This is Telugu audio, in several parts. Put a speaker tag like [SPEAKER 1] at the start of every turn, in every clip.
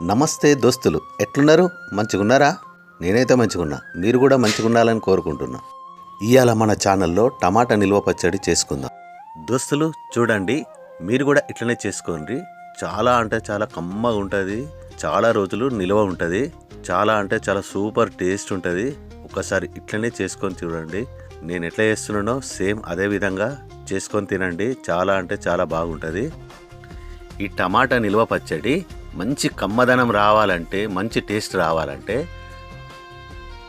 [SPEAKER 1] నమస్తే దోస్తులు ఎట్లున్నారు? మంచిగున్నారా? నేనైతే మంచిగున్నా. మీరు కూడా మంచిగుండాలని కోరుకుంటున్నా. ఇవాళ మన ఛానల్లో టమాటా నిల్వ పచ్చడి చేసుకుందాం. దోస్తులు చూడండి మీరు కూడా ఇట్లనే చేసుకోండి. చాలా అంటే చాలా కమ్మగా ఉంటుంది చాలా రోజులు నిల్వ ఉంటుంది చాలా అంటే చాలా సూపర్ టేస్ట్ ఉంటుంది. ఒకసారి ఇట్లనే చేసుకొని చూడండి. నేను ఎట్లా చేస్తున్నానో సేమ్ అదే విధంగా చేసుకొని తినండి చాలా అంటే చాలా బాగుంటుంది. ఈ టమాటా నిల్వ పచ్చడి మంచి కమ్మదనం రావాలంటే మంచి టేస్ట్ రావాలంటే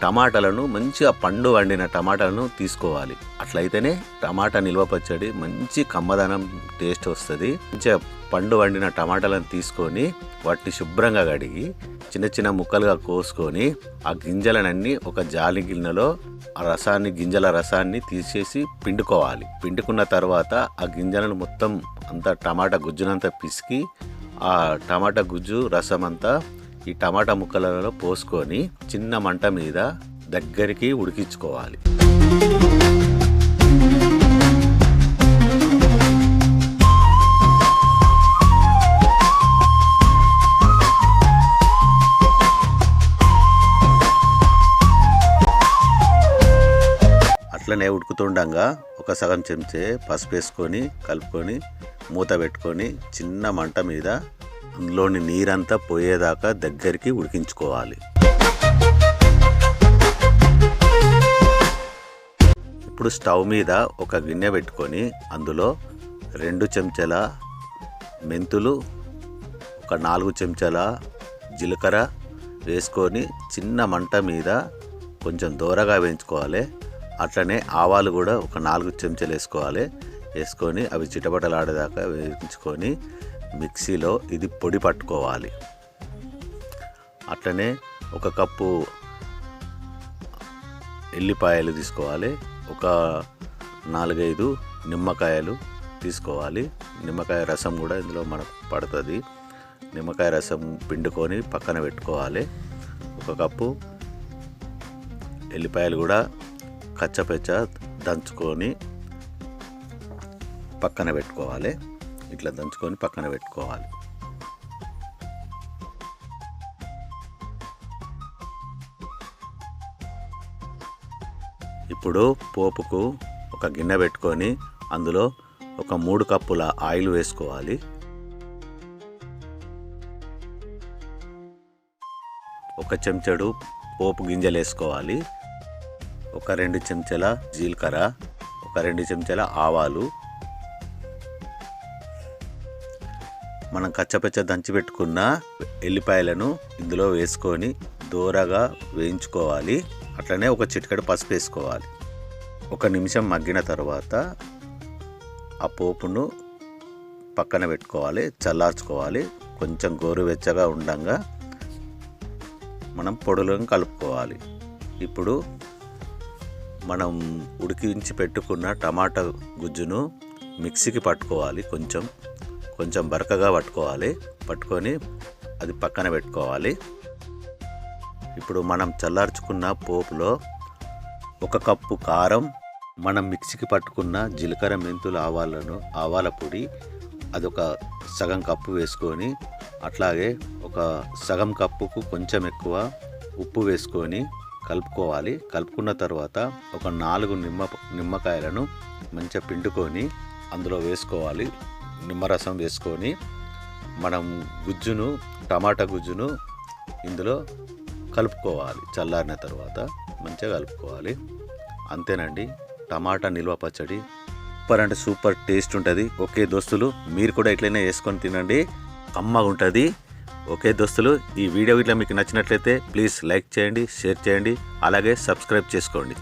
[SPEAKER 1] టమాటాలను మంచిగా పండు వండిన టమాటాలను తీసుకోవాలి. అట్లయితేనే టమాటా నిల్వ పచ్చడి మంచి కమ్మదనం టేస్ట్ వస్తుంది. మంచిగా పండు వండిన టమాటాలను తీసుకొని వాటిని శుభ్రంగా కడిగి చిన్న చిన్న ముక్కలుగా కోసుకొని ఆ గింజలనన్నీ ఒక జాలి గిన్నెలో ఆ రసాన్ని గింజల రసాన్ని తీసేసి పిండుకోవాలి. పిండుకున్న తర్వాత ఆ గింజలను మొత్తం అంతా టమాటా గుజ్జునంతా పిసికి ఆ టమాటా గుజ్జు రసం అంతా ఈ టమాటా ముక్కలలో పోసుకొని చిన్న మంట మీద దగ్గరికి ఉడికించుకోవాలి. అట్లనే ఉడుకుతుండగా ఒక సగం చెంచే పసుపు వేసుకొని కలుపుకొని మూత పెట్టుకొని చిన్న మంట మీద అందులోని నీరంతా పోయేదాకా దగ్గరికి ఉడికించుకోవాలి. ఇప్పుడు స్టవ్ మీద ఒక గిన్నె పెట్టుకొని అందులో రెండు చెంచాల మెంతులు ఒక నాలుగు చెంచాల జీలకర్ర వేసుకొని చిన్న మంట మీద కొంచెం దూరగా వేయించుకోవాలి. అట్లనే ఆవాలు కూడా ఒక నాలుగు చెంచాలు వేసుకోవాలి. వేసుకొని అవి చిటపటలాడేదాకా వేయించుకొని మిక్సీలో ఇది పొడి పట్టుకోవాలి. అట్లనే ఒక కప్పు ఎల్లిపాయలు తీసుకోవాలి. ఒక నాలుగైదు నిమ్మకాయలు తీసుకోవాలి. నిమ్మకాయ రసం కూడా ఇందులో మనకు పడుతుంది. నిమ్మకాయ రసం పిండుకొని పక్కన పెట్టుకోవాలి. ఒక కప్పు ఎల్లిపాయలు కూడా కచ్చపెచ్చ దంచుకొని పక్కన పెట్టుకోవాలి. ఇట్లా దంచుకొని పక్కన పెట్టుకోవాలి. ఇప్పుడు పోపుకు ఒక గిన్నె పెట్టుకొని అందులో ఒక మూడు కప్పుల ఆయిల్ వేసుకోవాలి. ఒక చెంచాడు పోపు గింజలు వేసుకోవాలి ఒక రెండు చెంచాల జీలకర్ర ఒక రెండు చెంచాల ఆవాలు మనం కచ్చపచ్చ దంచి పెట్టుకున్న ఎల్లిపాయలను ఇందులో వేసుకొని దూరగా వేయించుకోవాలి. అట్లనే ఒక చిటికెడు పసుపు వేసుకోవాలి. ఒక నిమిషం మగ్గిన తర్వాత ఆ పోపును పక్కన పెట్టుకోవాలి చల్లార్చుకోవాలి. కొంచెం గోరువెచ్చగా ఉండంగా మనం పొడులను కలుపుకోవాలి. ఇప్పుడు మనం ఉడికించి పెట్టుకున్న టమాటా గుజ్జును మిక్సీకి పట్టుకోవాలి కొంచెం. కొంచెం బరకగా పట్టుకోవాలి. పట్టుకొని అది పక్కన పెట్టుకోవాలి. ఇప్పుడు మనం చల్లార్చుకున్న పోపులో ఒక కప్పు కారం మనం మిక్సీకి పట్టుకున్న జీలకర్ర మెంతులు ఆవాలను ఆవాల పొడి అదొక సగం కప్పు వేసుకొని అట్లాగే ఒక సగం కప్పుకు కొంచెం ఎక్కువ ఉప్పు వేసుకొని కలుపుకోవాలి. కలుపుకున్న తర్వాత ఒక నాలుగు నిమ్మ నిమ్మకాయలను మంచిగా పిండుకొని అందులో వేసుకోవాలి. నిమ్మరసం వేసుకొని మనం గుజ్జును టమాటా గుజ్జును ఇందులో కలుపుకోవాలి. చల్లారిన తర్వాత మంచిగా కలుపుకోవాలి. అంతేనండి. టమాటా నిల్వ పచ్చడి సూపర్ అంటే సూపర్ టేస్ట్ ఉంటుంది. ఓకే దోస్తులు మీరు కూడా ఇట్లనే వేసుకొని తినండి. కమ్మగా ఉంటుంది. ఓకే దోస్తులు ఈ వీడియో ఇట్లా మీకు నచ్చినట్లయితే ప్లీజ్ లైక్ చేయండి షేర్ చేయండి. అలాగే సబ్స్క్రైబ్ చేసుకోండి.